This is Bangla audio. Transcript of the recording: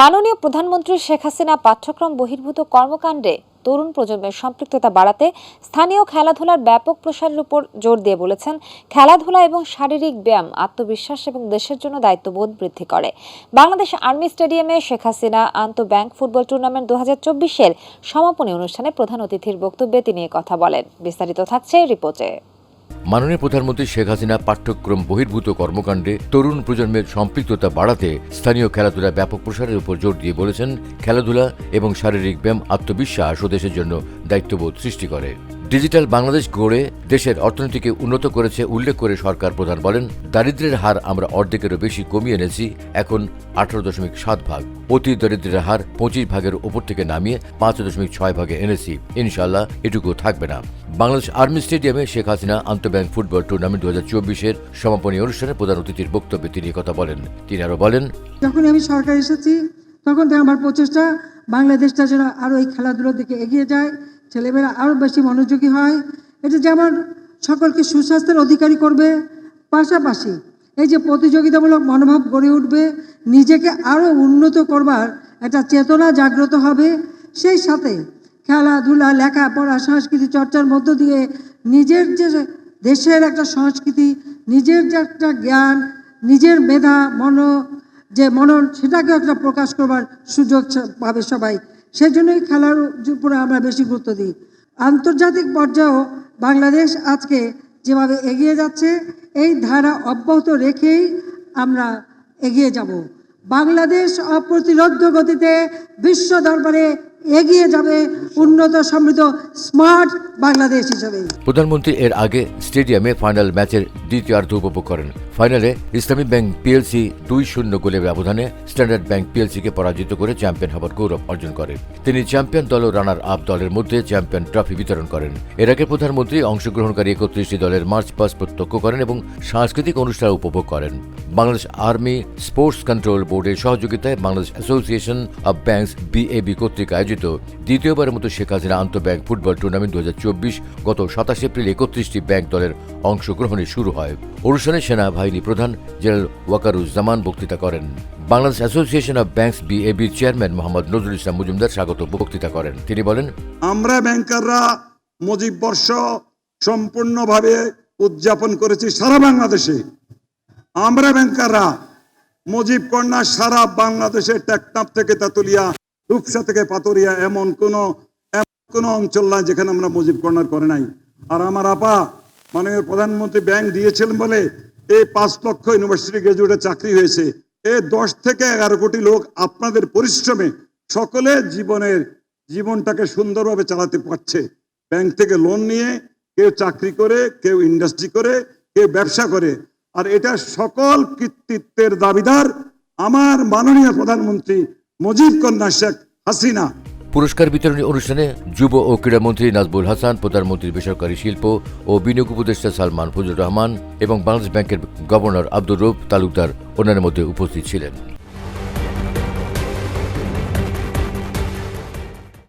মাননীয় প্রধানমন্ত্রী শেখ হাসিনা পাঠ্যক্রম বহির্ভূত কর্মকাণ্ডে তরুণ প্রজন্মের সম্পৃক্ততা বাড়াতে স্থানীয় খেলাধুলার ব্যাপক প্রসারের উপর জোর দিয়ে বলেছেন, খেলাধুলা এবং শারীরিক ব্যায়াম আত্মবিশ্বাস এবং দেশের জন্য দায়িত্ববোধ বৃদ্ধি করে। বাংলাদেশ আর্মি স্টেডিয়ামে শেখ হাসিনা আন্তঃ ব্যাংক ফুটবল টুর্নামেন্ট দু হাজার চব্বিশের সমাপনী অনুষ্ঠানে প্রধান অতিথির বক্তব্যে তিনি কথা বলেন। বিস্তারিত থাকছে রিপোর্টে। মাননীয় প্রধানমন্ত্রী শেখ হাসিনা পাঠ্যক্রম বহির্ভূত কর্মকাণ্ডে তরুণ প্রজন্মের সম্পৃক্ততা বাড়াতে স্থানীয় খেলাধুলা ব্যাপক প্রসারের উপর জোর দিয়ে বলেছেন, খেলাধুলা এবং শারীরিক ব্যায়াম আত্মবিশ্বাস ও দেশের জন্য দায়িত্ববোধ সৃষ্টি করে। ডিজিটাল বাংলাদেশ গড়ে দেশের অর্থনীতিকে উন্নত করেছে উল্লেখ করে সরকার প্রধান বলেন, দারিদ্র্যের হার আমরা অর্ধেকেরও বেশি কমিয়ে এনেছি, এখন আঠারো দশমিক সাত ভাগ। অতি দরিদ্রের হার পঁচিশ ভাগের উপর থেকে নামিয়ে পাঁচ দশমিক ছয় ভাগে এনেছি। ইনশাল্লাহ এটুকু থাকবে না। বাংলাদেশ আর্মি স্টেডিয়ামে শেখ হাসিনা আন্তঃব্যাংক ফুটবল টুর্নামেন্ট দু হাজার চব্বিশের সমাপনী অনুষ্ঠানে প্রধান অতিথির বক্তব্যে তিনি কথা বলেন। তিনি আরও বলেন, যখন আমি সরকার এসেছি, তখন আমার প্রচেষ্টা বাংলাদেশটা যেন আরও এই খেলাধুলোর দিকে এগিয়ে যায়। ছেলেমেয়েরা আরও বেশি মনোযোগী হয়। এটা যেমন সকলকে সুস্বাস্থ্যের অধিকারী করবে, পাশাপাশি এই যে প্রতিযোগিতামূলক মনোভাব গড়ে উঠবে, নিজেকে আরও উন্নত করবার একটা চেতনা জাগ্রত হবে। সেই সাথে খেলাধুলা, লেখাপড়া, সংস্কৃতি চর্চার মধ্য দিয়ে নিজের যে দেশের একটা সংস্কৃতি, নিজের যে একটা জ্ঞান, নিজের মেধা, মন, যে মনন সেটাকে একটা প্রকাশ করবার সুযোগ পাবে সবাই। সেই জন্যই খেলার উপরে আমরা বেশি গুরুত্ব দিই। আন্তর্জাতিক পর্যায়েও বাংলাদেশ আজকে যেভাবে এগিয়ে যাচ্ছে, এই ধারা অব্যাহত রেখেই আমরা এগিয়ে যাব। বাংলাদেশ অপ্রতিরোধ গতিতে বিশ্ব দরবারে এগিয়ে যাবে উন্নত সমৃদ্ধ স্মার্ট বাংলাদেশ হিসেবে। প্রধানমন্ত্রী এর আগে স্টেডিয়ামে ফাইনাল ম্যাচের দ্বিতীয়ার্ধ উপভোগ করেন। ফাইনালে ইসলামী ব্যাংক পিএলসি দুই শূন্য গোলের ব্যবধানে স্ট্যান্ডার্ড ব্যাংক পিএলসিকে পরাজিত করে চ্যাম্পিয়ন হবার গৌরব অর্জন করেন। তিনি চ্যাম্পিয়ন দল ও রানার আপ দলের মধ্যে চ্যাম্পিয়ন ট্রফি বিতরণ করেন। এর আগে প্রধানমন্ত্রী অংশগ্রহণকারী একত্রিশটি দলের মার্চ পাস প্রত্যক্ষ করেন এবং সাংস্কৃতিক অনুষ্ঠান উপভোগ করেন। বাংলাদেশ আর্মি স্পোর্টস কন্ট্রোল বোর্ডের সহযোগিতায় Bangladesh association of banks BAB কর্তৃক আয়োজিত দ্বিতীয়বারের মতো শেখ হাসিনা আন্তঃব্যাংক ফুটবল টুর্নামেন্ট দু গত সাতাশ এপ্রিল একত্রিশটি ব্যাংক দলের অংশগ্রহণে শুরু হয়। অনুষ্ঠানে সেনাবাহিনী প্রধান জেনারেল ওয়াকারুজ্জামান বক্তৃতা করেন। বাংলাদেশ অ্যাসোসিয়েশন অব ব্যাংকস বিএবির চেয়ারম্যান মোহাম্মদ নজরুল ইসলাম মজুমদার স্বাগত বক্তৃতা করেন। তিনি বলেন, আমরা ব্যাংকাররা মুজিব বর্ষ সম্পূর্ণভাবে উদযাপন করেছি সারা বাংলাদেশে। আমরা ব্যাংকাররা মুজিব কন্যা সারা বাংলাদেশে টেকনাফ থেকে তেতুলিয়া, রূপসা থেকে পাতুরিয়া এমন কোন কোনো অঞ্চল নাই যেখানে আমরা মুজিব কর্নার করে নাই। আর আমার আপা মাননীয় প্রধানমন্ত্রী ব্যাংক দিয়েছিলেন বলে এই পাঁচ লক্ষ ইউনিভার্সিটি গ্রাজুয়েটের চাকরি হয়েছে। এই দশ থেকে এগারো কোটি লোক আপনাদের পরিশ্রমে সকলে জীবনের, জীবনটাকে সুন্দরভাবে চালাতে পারছে। ব্যাংক থেকে লোন নিয়ে কেউ চাকরি করে, কেউ ইন্ডাস্ট্রি করে, কেউ ব্যবসা করে। আর এটা সকল কৃতিত্বের দাবিদার আমার মাননীয় প্রধানমন্ত্রী মুজিব কন্যা শেখ হাসিনা। পুরস্কার বিতরণী অনুষ্ঠানে যুব ও ক্রীড়ামন্ত্রী নাজবুল হাসান, প্রধানমন্ত্রী বেসরকারি শিল্প ও বিনিয়োগ উপদেষ্টা সালমান ফজুর রহমান এবং বাংলাদেশ ব্যাংকের গভর্নর আব্দুর রৌফ তালুকদার অন্যান্যের মধ্যে উপস্থিত ছিলেন।